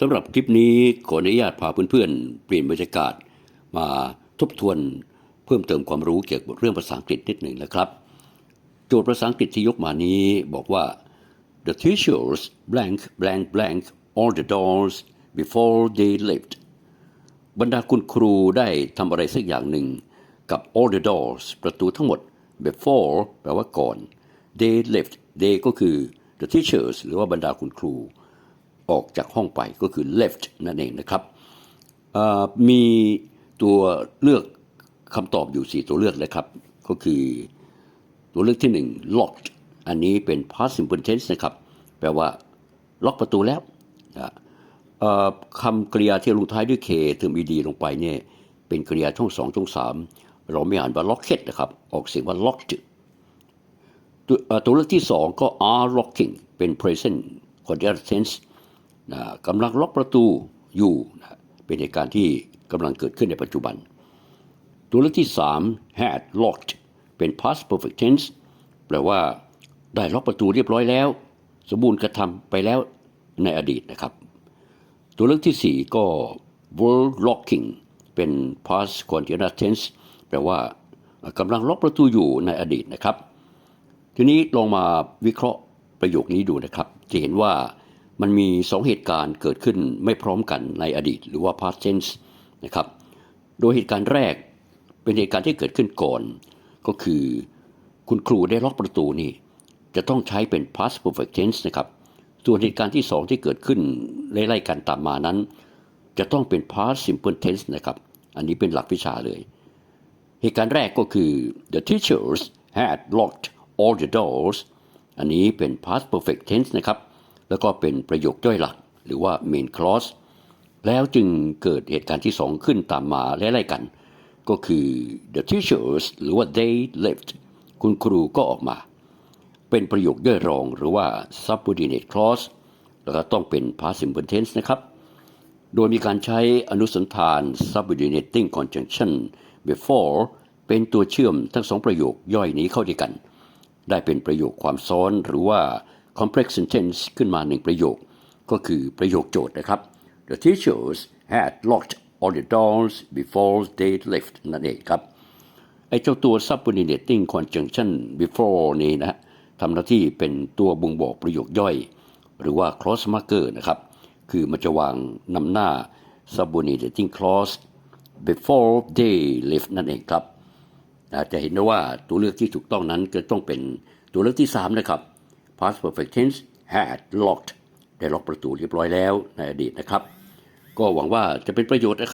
สำหรับคลิปนี้ขออนุญาตพาเพื่อนๆ เปลี่ยนบรรยากาศ มาทบทวนเพิ่มเติมความรู้เกี่ยวกับเรื่องภาษาอังกฤษนิดหนึ่งนะครับ โจทย์ภาษาอังกฤษที่ยกมานี้บอกว่า the teachers blank blank blank all the doors before they left บรรดาคุณครูได้ทำอะไรสักอย่างหนึ่ง กับ all the doors ประตูทั้งหมด before แปลว่าก่อน they left they ก็คือ the teachers หรือว่าบรรดาคุณครู ออกจากห้องไปก็คือ left นั่นเองนะครับมีตัวเลือกคำตอบอยู่ 4 ตัวเลือกนะครับ ก็คือตัวเลือกที่ 1 locked อันนี้เป็น past simple tense นะครับ แปลว่า ล็อกประตูแล้วคำกริยาที่ลงท้ายด้วย k เติม ed ลงไปเนี่ยเป็นกริยาช่องสองช่องสามเราไม่อ่านว่า locked นะครับ ออกเสียงว่า locked ตัวเลือกที่สองก็ are locking เป็น present continuous tense นะกำลังล็อกประตูอยู่นะเป็นเหตุการณ์ที่กำลังเกิดขึ้นในปัจจุบัน ตัวเลือกที่ 3 had locked เป็น past perfect tense แปลว่าได้ล็อกประตูเรียบร้อยแล้ว สมบูรณ์กระทำไปแล้วในอดีตนะครับ ตัวเลือกที่ 4 ก็ were locking เป็น past continuous tense แปลว่ากำลังล็อกประตูอยู่ในอดีตนะครับ ทีนี้ลองมาวิเคราะห์ประโยคนี้ดูนะครับ จะเห็นว่า มันมีสองเหตุการณ์เกิดขึ้นไม่พร้อมกันในอดีต หรือว่า past tense นะครับ โดยเหตุการณ์แรกเป็นเหตุการณ์ที่เกิดขึ้นก่อน ก็คือ คุณครูได้ล็อกประตูนี่ จะต้องใช้เป็น past perfect tense นะครับ ส่วนเหตุการณ์ที่สองที่เกิดขึ้นไล่ๆกันตามมานั้น จะต้องเป็น past simple tense นะครับ อันนี้เป็นหลักวิชาเลย เหตุการณ์แรกก็คือ the teachers had locked all the doors อันนี้เป็น past perfect tense นะครับ แล้วก็เป็นประโยคย่อยหลัก หรือว่า main clause แล้วจึงเกิดเหตุการณ์ที่สองขึ้นตามมาและไล่กัน ก็คือ the teachers หรือว่า they left คุณครูก็ออกมา เป็นประโยคย่อยรองหรือว่า subordinate clause แล้วก็ต้องเป็น past simple tense นะครับ โดยมีการใช้อนุสันธาน subordinating conjunction before เป็นตัวเชื่อมทั้งสองประโยคย่อยนี้เข้าด้วยกัน ได้เป็นประโยคความซ้อนหรือว่า complex sentence ขึ้นมาหนึ่งประโยค ก็คือประโยคโจทย์นะครับ The teachers had locked all the doors before they left นั่นเองครับ ไอ้เจ้าตัว subordinating conjunction before นี้นะฮะทำหน้าที่เป็นตัวบ่งบอกประโยคย่อย หรือว่า cross marker นะครับ คือมันจะวางนำหน้า subordinating clause before they left นั่นเองครับจะเห็นได้ว่าตัวเลือกที่ถูกต้องนั้นก็ต้องเป็นตัวเลือกที่ 3 นะครับ past perfect tense had locked ได้ล็อกประตูเรียบร้อยแล้วในอดีตนะครับ ก็หวังว่าจะเป็นประโยชน์นะครับ